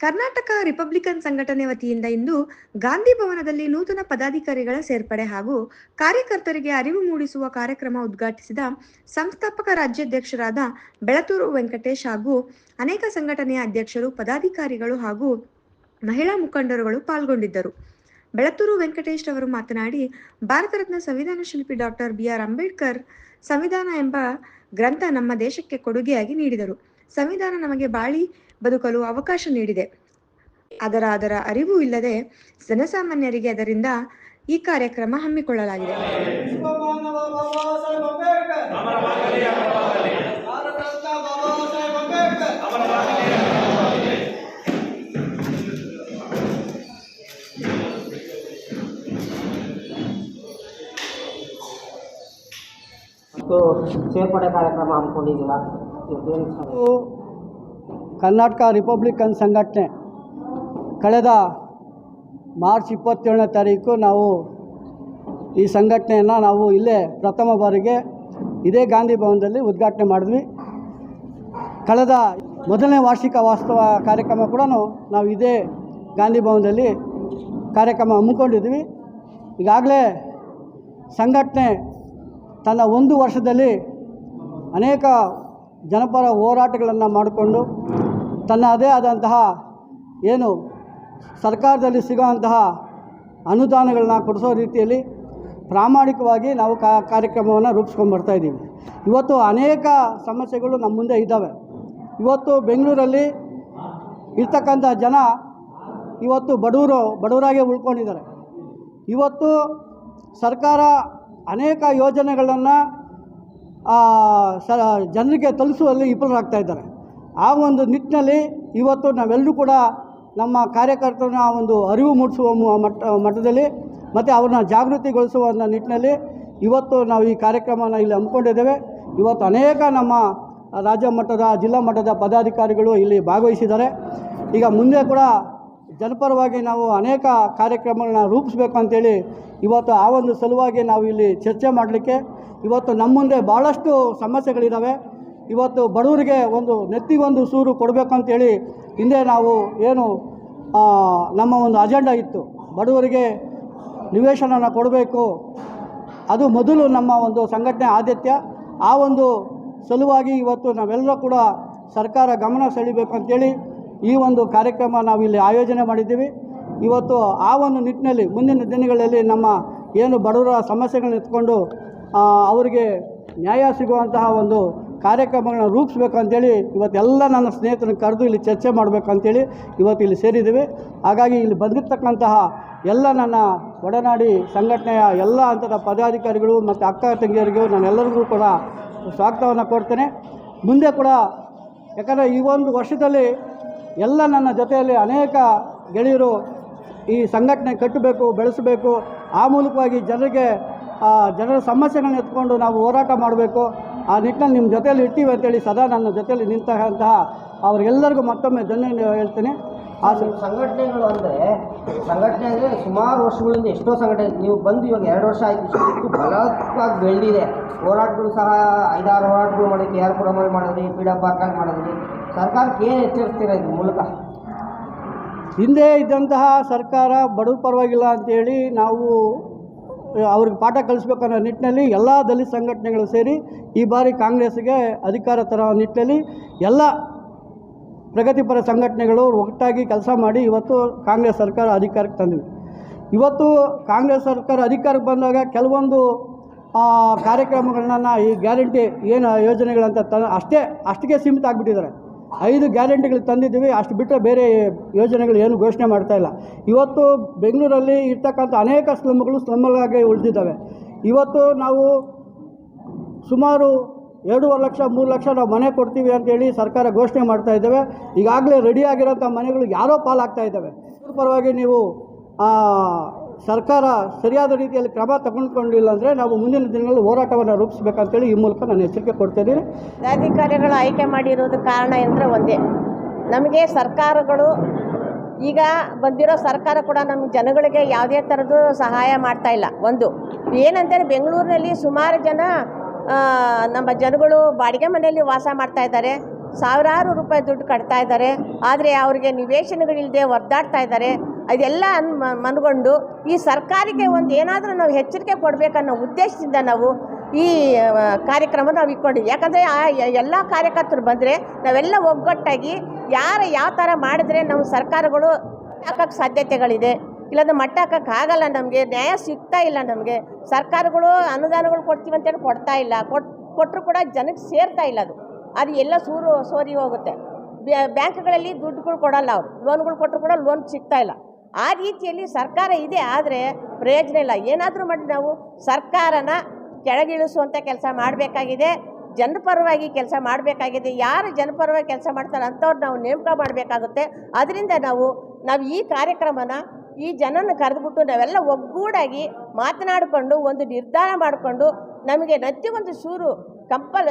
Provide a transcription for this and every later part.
Karnataka Republican ಸಂಘಟನೆ ವತಿಯಿಂದ ಇಂದು ಗಾಂಧಿ ಭವನದಲ್ಲಿ ನೂತನ ಪದಾಧಿಕಾರಿಗಳ ಸೇರ್ಪಡೆ ಹಾಗೂ ಕಾರ್ಯಕರ್ತರಿಗೆ ಅರಿವು ಮೂಡಿಸುವ ಕಾರ್ಯಕ್ರಮ ಉದ್ಘಾಟಿಸಿದ ಸಂಸ್ಥಾಪಕ ರಾಜ್ಯಾಧ್ಯಕ್ಷರಾದ ಬೆಳತೂರು ವೆಂಕಟೇಶ್ ಹಾಗೂ ಅನೇಕ ಸಂಘಟನೆಯ ಅಧ್ಯಕ್ಷರು, ಪದಾಧಿಕಾರಿಗಳು ಹಾಗೂ ಮಹಿಳಾ ಮುಖಂಡರುಗಳು ಪಾಲ್ಗೊಂಡಿದ್ದರು. ಬೆಳತೂರು ವೆಂಕಟೇಶ್ ಅವರು ಮಾತನಾಡಿ, ಭಾರತ ರತ್ನ ಸಂವಿಧಾನ ಶಿಲ್ಪಿ ಡಾಕ್ಟರ್ ಬಿ. ಆರ್. ಅಂಬೇಡ್ಕರ್ ಸಂವಿಧಾನ ಎಂಬ ಗ್ರಂಥ ನಮ್ಮ ದೇಶಕ್ಕೆ ಕೊಡುಗೆಯಾಗಿ ನೀಡಿದರು. ಸಂವಿಧಾನ ನಮಗೆ ಬಾಳಿ ಬದುಕಲು ಅವಕಾಶ ನೀಡಿದೆ. ಅದರ ಅದರ ಅರಿವು ಇಲ್ಲದೆ ಜನಸಾಮಾನ್ಯರಿಗೆ ಅದರಿಂದ ಈ ಕಾರ್ಯಕ್ರಮ ಹಮ್ಮಿಕೊಳ್ಳಲಾಗಿದೆ. ಸೇರ್ಪಡೆ ಕಾರ್ಯಕ್ರಮ ಹಮ್ಮಿಕೊಂಡಿದ್ದೀರಾ? ಕರ್ನಾಟಕ ರಿಪಬ್ಲಿಕನ್ ಸಂಘಟನೆ ಕಳೆದ ಮಾರ್ಚ್ ಇಪ್ಪತ್ತೇಳನೇ ತಾರೀಕು ನಾವು ಈ ಸಂಘಟನೆಯನ್ನು ನಾವು ಇಲ್ಲೇ ಪ್ರಥಮ ಬಾರಿಗೆ ಇದೇ ಗಾಂಧಿ ಭವನದಲ್ಲಿ ಉದ್ಘಾಟನೆ ಮಾಡಿದ್ವಿ. ಕಳೆದ ಮೊದಲನೇ ವಾರ್ಷಿಕ ವಾಸ್ತವ ಕಾರ್ಯಕ್ರಮ ಕೂಡ ನಾವು ಇದೇ ಗಾಂಧಿ ಭವನದಲ್ಲಿ ಕಾರ್ಯಕ್ರಮ ಹಮ್ಮಿಕೊಂಡಿದ್ವಿ. ಈಗಾಗಲೇ ಸಂಘಟನೆ ತನ್ನ ಒಂದು ವರ್ಷದಲ್ಲಿ ಅನೇಕ ಜನಪರ ಹೋರಾಟಗಳನ್ನು ಮಾಡಿಕೊಂಡು ತನ್ನದೇ ಆದಂತಹ ಏನು ಸರ್ಕಾರದಲ್ಲಿ ಸಿಗೋವಂತಹ ಅನುದಾನಗಳನ್ನ ಕೊಡಿಸೋ ರೀತಿಯಲ್ಲಿ ಪ್ರಾಮಾಣಿಕವಾಗಿ ನಾವು ಕಾ ಕಾರ್ಯಕ್ರಮವನ್ನು ರೂಪಿಸ್ಕೊಂಡು ಬರ್ತಾ ಇದ್ದೀವಿ. ಇವತ್ತು ಅನೇಕ ಸಮಸ್ಯೆಗಳು ನಮ್ಮ ಮುಂದೆ ಇದ್ದಾವೆ. ಇವತ್ತು ಬೆಂಗಳೂರಲ್ಲಿ ಇರ್ತಕ್ಕಂಥ ಜನ ಇವತ್ತು ಬಡವರು ಬಡವರಾಗೆ ಉಳ್ಕೊಂಡಿದ್ದಾರೆ. ಇವತ್ತು ಸರ್ಕಾರ ಅನೇಕ ಯೋಜನೆಗಳನ್ನು ಸ, ಜನರಿಗೆ ತಲುಪಿಸುವಲ್ಲಿ ವಿಫಲರಾಗ್ತಾ ಇದ್ದಾರೆ. ಆ ಒಂದು ನಿಟ್ಟಿನಲ್ಲಿ ಇವತ್ತು ನಾವೆಲ್ಲರೂ ಕೂಡ ನಮ್ಮ ಕಾರ್ಯಕರ್ತರನ್ನ ಒಂದು ಅರಿವು ಮೂಡಿಸುವ ಮಟ್ಟ ಮಟ್ಟದಲ್ಲಿ ಮತ್ತು ಅವ್ರನ್ನ ಜಾಗೃತಿಗೊಳಿಸುವ ನಿಟ್ಟಿನಲ್ಲಿ ಇವತ್ತು ನಾವು ಈ ಕಾರ್ಯಕ್ರಮನ ಇಲ್ಲಿ ಹಮ್ಮಿಕೊಂಡಿದ್ದೇವೆ. ಇವತ್ತು ಅನೇಕ ನಮ್ಮ ರಾಜ್ಯ ಮಟ್ಟದ, ಜಿಲ್ಲಾ ಮಟ್ಟದ ಪದಾಧಿಕಾರಿಗಳು ಇಲ್ಲಿ ಭಾಗವಹಿಸಿದ್ದಾರೆ. ಈಗ ಮುಂದೆ ಕೂಡ ಜನಪರವಾಗಿ ನಾವು ಅನೇಕ ಕಾರ್ಯಕ್ರಮಗಳನ್ನ ರೂಪಿಸ್ಬೇಕು ಅಂತೇಳಿ ಇವತ್ತು ಆ ಒಂದು ಸಲುವಾಗಿ ನಾವು ಇಲ್ಲಿ ಚರ್ಚೆ ಮಾಡಲಿಕ್ಕೆ ಇವತ್ತು ನಮ್ಮ ಮುಂದೆ ಭಾಳಷ್ಟು ಸಮಸ್ಯೆಗಳಿದ್ದಾವೆ ಇವತ್ತು ಬಡವರಿಗೆ ಒಂದು ನೆತ್ತಿಗೊಂದು ಸೂರು ಕೊಡಬೇಕಂತೇಳಿ ಹಿಂದೆ ನಾವು ಏನು ನಮ್ಮ ಒಂದು ಅಜೆಂಡಾ ಇತ್ತು. ಬಡವರಿಗೆ ನಿವೇಶನನ ಕೊಡಬೇಕು. ಅದು ಮೊದಲು ನಮ್ಮ ಒಂದು ಸಂಘಟನೆ ಆದಿತ್ಯ. ಆ ಒಂದು ಸಲುವಾಗಿ ಇವತ್ತು ನಾವೆಲ್ಲರೂ ಕೂಡ ಸರ್ಕಾರ ಗಮನ ಸೆಳಿಬೇಕು ಅಂತೇಳಿ ಈ ಒಂದು ಕಾರ್ಯಕ್ರಮ ನಾವು ಇಲ್ಲಿ ಆಯೋಜನೆ ಮಾಡಿದ್ದೀವಿ. ಇವತ್ತು ಆ ಒಂದು ನಿಟ್ಟಿನಲ್ಲಿ ಮುಂದಿನ ದಿನಗಳಲ್ಲಿ ನಮ್ಮ ಏನು ಬಡವರ ಸಮಸ್ಯೆಗಳನ್ನ ಎತ್ಕೊಂಡು ಅವರಿಗೆ ನ್ಯಾಯ ಸಿಗುವಂತಹ ಒಂದು ಕಾರ್ಯಕ್ರಮಗಳನ್ನ ರೂಪಿಸ್ಬೇಕು ಅಂತೇಳಿ ಇವತ್ತೆಲ್ಲ ನನ್ನ ಸ್ನೇಹಿತರನ್ನು ಕರೆದು ಇಲ್ಲಿ ಚರ್ಚೆ ಮಾಡಬೇಕು ಅಂತೇಳಿ ಇವತ್ತು ಇಲ್ಲಿ ಸೇರಿದ್ದೀವಿ. ಹಾಗಾಗಿ ಇಲ್ಲಿ ಬಂದಿರತಕ್ಕಂತಹ ಎಲ್ಲ ನನ್ನ ಒಡನಾಡಿ ಸಂಘಟನೆಯ ಎಲ್ಲ ಹಂತದ ಪದಾಧಿಕಾರಿಗಳು ಮತ್ತು ಅಕ್ಕ ತಂಗಿಯರಿಗೂ ನಾನೆಲ್ಲರಿಗೂ ಕೂಡ ಸ್ವಾಗತವನ್ನು ಕೊಡ್ತೇನೆ. ಮುಂದೆ ಕೂಡ ಯಾಕಂದರೆ ಈ ಒಂದು ವರ್ಷದಲ್ಲಿ ಎಲ್ಲ ನನ್ನ ಜೊತೆಯಲ್ಲಿ ಅನೇಕ ಗೆಳೆಯರು ಈ ಸಂಘಟನೆ ಕಟ್ಟಬೇಕು, ಬೆಳೆಸಬೇಕು. ಆ ಮೂಲಕವಾಗಿ ಜನರಿಗೆ ಜನರ ಸಮಸ್ಯೆಗಳನ್ನ ಎತ್ಕೊಂಡು ನಾವು ಹೋರಾಟ ಮಾಡಬೇಕು. ಆ ನಿಟ್ಟಿನಲ್ಲಿ ನಿಮ್ಮ ಜೊತೆಯಲ್ಲಿ ಇರ್ತೀವಿ ಅಂತೇಳಿ ಸದಾ ನನ್ನ ಜೊತೆಯಲ್ಲಿ ನಿಂತಹಂತಹ ಅವ್ರಿಗೆಲ್ಲರಿಗೂ ಮತ್ತೊಮ್ಮೆ ಧನ್ಯವಾದ ಹೇಳ್ತೇನೆ. ಆ ಸಂಘಟನೆಗಳು ಅಂದರೆ ಸಂಘಟನೆ ಅಂದರೆ ಸುಮಾರು ವರ್ಷಗಳಿಂದ ಎಷ್ಟೋ ಸಂಘಟನೆ ನೀವು ಬಂದು ಇವಾಗ ಎರಡು ವರ್ಷ ಆಯಿತು ಇಷ್ಟು ಬಲವಾಗಿ ಬೆಳೆದಿದೆ. ಹೋರಾಟಗಳು ಸಹ ಐದಾರು ಹೋರಾಟಗಳು ಮಾಡಿ ಕೆ ಆರ್ ಪುರಮಲ್ಲಿ ಮಾಡಿದ್ರಿ ಪೀಡಾ ಪಾರ್ಕಲ್ಲಿ ಮಾಡಿದ್ರಿ. ಸರ್ಕಾರಕ್ಕೆ ಏನು ಎಚ್ಚರಿಸ್ತೀರ ಇದ್ರ ಮೂಲಕ? ಹಿಂದೆ ಇದ್ದಂತಹ ಸರ್ಕಾರ ಬಡವ ಪರವಾಗಿಲ್ಲ ಅಂತೇಳಿ ನಾವು ಅವ್ರಿಗೆ ಪಾಠ ಕಲಿಸ್ಬೇಕು ಅನ್ನೋ ನಿಟ್ಟಿನಲ್ಲಿ ಎಲ್ಲ ದಲಿತ ಸಂಘಟನೆಗಳು ಸೇರಿ ಈ ಬಾರಿ ಕಾಂಗ್ರೆಸ್ಗೆ ಅಧಿಕಾರ ತರೋ ನಿಟ್ಟಿನಲ್ಲಿ ಎಲ್ಲ ಪ್ರಗತಿಪರ ಸಂಘಟನೆಗಳು ಒಟ್ಟಾಗಿ ಕೆಲಸ ಮಾಡಿ ಇವತ್ತು ಕಾಂಗ್ರೆಸ್ ಸರ್ಕಾರ ಅಧಿಕಾರಕ್ಕೆ ತಂದಿವೆ. ಇವತ್ತು ಕಾಂಗ್ರೆಸ್ ಸರ್ಕಾರ ಅಧಿಕಾರಕ್ಕೆ ಬಂದಾಗ ಕೆಲವೊಂದು ಕಾರ್ಯಕ್ರಮಗಳನ್ನ ಈ ಗ್ಯಾರಂಟಿ ಏನು ಯೋಜನೆಗಳಂತ ತ ಅಷ್ಟೇ, ಅಷ್ಟಕ್ಕೆ ಸೀಮಿತ ಆಗಿಬಿಟ್ಟಿದ್ದಾರೆ. ಐದು ಗ್ಯಾರಂಟಿಗಳು ತಂದಿದ್ದೀವಿ, ಅಷ್ಟು ಬಿಟ್ಟರೆ ಬೇರೆ ಯೋಜನೆಗಳು ಏನು ಘೋಷಣೆ ಮಾಡ್ತಾ ಇಲ್ಲ. ಇವತ್ತು ಬೆಂಗಳೂರಲ್ಲಿ ಇರ್ತಕ್ಕಂಥ ಅನೇಕ ಸ್ಲಮ್ಗಳು ಸ್ಲಮ್ಗಳಾಗಿ ಉಳಿದಿದ್ದಾವೆ. ಇವತ್ತು ನಾವು ಸುಮಾರು ಎರಡೂವರೆ ಲಕ್ಷ, ಮೂರು ಲಕ್ಷ ನಾವು ಮನೆ ಕೊಡ್ತೀವಿ ಅಂತೇಳಿ ಸರ್ಕಾರ ಘೋಷಣೆ ಮಾಡ್ತಾ ಇದ್ದೇವೆ. ಈಗಾಗಲೇ ರೆಡಿಯಾಗಿರೋಂಥ ಮನೆಗಳು ಯಾರೋ ಪಾಲಾಗ್ತಾ ಇದ್ದಾವೆ. ಪರವಾಗಿ ನೀವು ಸರ್ಕಾರ ಸರಿಯಾದ ರೀತಿಯಲ್ಲಿ ಕ್ರಮ ತಗೊಂಡ್ಕೊಂಡಿಲ್ಲ ಅಂದರೆ ನಾವು ಮುಂದಿನ ದಿನಗಳಲ್ಲಿ ಹೋರಾಟವನ್ನು ರೂಪಿಸಬೇಕಂತೇಳಿ ಈ ಮೂಲಕ ನಾನು ಎಚ್ಚರಿಕೆ ಕೊಡ್ತಿದ್ದೀನಿ ಇದ್ದೀನಿ. ಆಯ್ಕೆ ಮಾಡಿರೋದು ಕಾರಣ ಎಂದರೆ ಒಂದೇ. ನಮಗೆ ಸರ್ಕಾರಗಳು ಈಗ ಬಂದಿರೋ ಸರ್ಕಾರ ಕೂಡ ನಮ್ಮ ಜನಗಳಿಗೆ ಯಾವುದೇ ಥರದ್ದು ಸಹಾಯ ಮಾಡ್ತಾ ಇಲ್ಲ. ಒಂದು ಏನಂತಾರೆ ಬೆಂಗಳೂರಿನಲ್ಲಿ ಸುಮಾರು ಜನ ನಮ್ಮ ಜನಗಳು ಬಾಡಿಗೆ ಮನೆಯಲ್ಲಿ ವಾಸ ಮಾಡ್ತಾ ಇದ್ದಾರೆ. ಸಾವಿರಾರು ರೂಪಾಯಿ ದುಡ್ಡು ಕಟ್ತಾ ಇದ್ದಾರೆ. ಆದರೆ ಅವರಿಗೆ ನಿವೇಶನಗಳಿಲ್ಲದೆ ಒದ್ದಾಡ್ತಾ ಇದ್ದಾರೆ. ಅದೆಲ್ಲ ಅನ್ ಮನಗೊಂಡು ಈ ಸರ್ಕಾರಕ್ಕೆ ಒಂದು ಏನಾದರೂ ನಾವು ಎಚ್ಚರಿಕೆ ಕೊಡಬೇಕನ್ನೋ ಉದ್ದೇಶದಿಂದ ನಾವು ಈ ಕಾರ್ಯಕ್ರಮ ನಾವು ಇಟ್ಕೊಂಡಿದ್ವಿ. ಯಾಕಂದರೆ ಆ ಎಲ್ಲ ಕಾರ್ಯಕರ್ತರು ಬಂದರೆ ನಾವೆಲ್ಲ ಒಗ್ಗಟ್ಟಾಗಿ ಯಾರು ಯಾವ ಥರ ಮಾಡಿದ್ರೆ ನಮ್ಮ ಸರ್ಕಾರಗಳು ಹಾಕೋಕ್ಕೆ ಸಾಧ್ಯತೆಗಳಿದೆ, ಇಲ್ಲಾಂದ್ರೆ ಮಟ್ಟ ಹಾಕೋಕ್ಕಾಗಲ್ಲ ನಮಗೆ, ನ್ಯಾಯ ಸಿಗ್ತಾ ಇಲ್ಲ ನಮಗೆ, ಸರ್ಕಾರಗಳು ಅನುದಾನಗಳು ಕೊಡ್ತೀವಿ ಅಂತೇಳಿ ಕೊಡ್ತಾ ಇಲ್ಲ ಕೊಟ್ಟು ಕೊಟ್ಟರು ಕೂಡ ಜನಕ್ಕೆ ಸೇರ್ತಾ ಇಲ್ಲ ಅದು. ಅದು ಎಲ್ಲ ಸೂರು, ಸೋರಿ ಹೋಗುತ್ತೆ. ಬ್ಯಾ- ಬ್ಯಾಂಕ್ಗಳಲ್ಲಿ ದುಡ್ಡುಗಳು ಕೊಡಲ್ಲ ಅವರು, ಲೋನ್ಗಳು ಕೊಟ್ಟರು ಕೂಡ ಲೋನ್ ಸಿಗ್ತಾ ಇಲ್ಲ. ಆ ರೀತಿಯಲ್ಲಿ ಸರ್ಕಾರ ಇದೆ, ಆದರೆ ಪ್ರಯೋಜನ ಇಲ್ಲ. ಏನಾದರೂ ಮಾಡಿ ನಾವು ಸರ್ಕಾರನ ಕೆಳಗಿಳಿಸುವಂಥ ಕೆಲಸ ಮಾಡಬೇಕಾಗಿದೆ ಜನಪರವಾಗಿ ಕೆಲಸ ಮಾಡಬೇಕಾಗಿದೆ, ಯಾರು ಜನಪರವಾಗಿ ಕೆಲಸ ಮಾಡ್ತಾರೆ ಅಂಥವ್ರು ನಾವು ನೇಮಕ ಮಾಡಬೇಕಾಗುತ್ತೆ. ಅದರಿಂದ ನಾವು ನಾವು ಈ ಕಾರ್ಯಕ್ರಮನ, ಈ ಜನನ ಕರೆದುಬಿಟ್ಟು ನಾವೆಲ್ಲ ಒಗ್ಗೂಡಾಗಿ ಮಾತನಾಡಿಕೊಂಡು, ಒಂದು ನಿರ್ಧಾರ ಮಾಡಿಕೊಂಡು ನಮಗೆ ನತ್ತಿ ಒಂದು ಸೂರು, ಕಂಪಲ್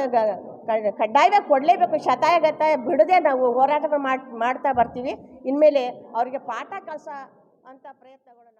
ಕಡ್ಡಾಯವಾಗಿ ಕೊಡಲೇಬೇಕು. ಶತಾಯ ಗತಾಯ ಬಿಡದೆ ನಾವು ಹೋರಾಟ ಮಾಡಿ, ಮಾಡ್ತಾ ಬರ್ತೀವಿ. ಇನ್ಮೇಲೆ ಅವರಿಗೆ ಪಾಠ ಕಲಸ ಅಂಥ ಪ್ರಯತ್ನಗಳು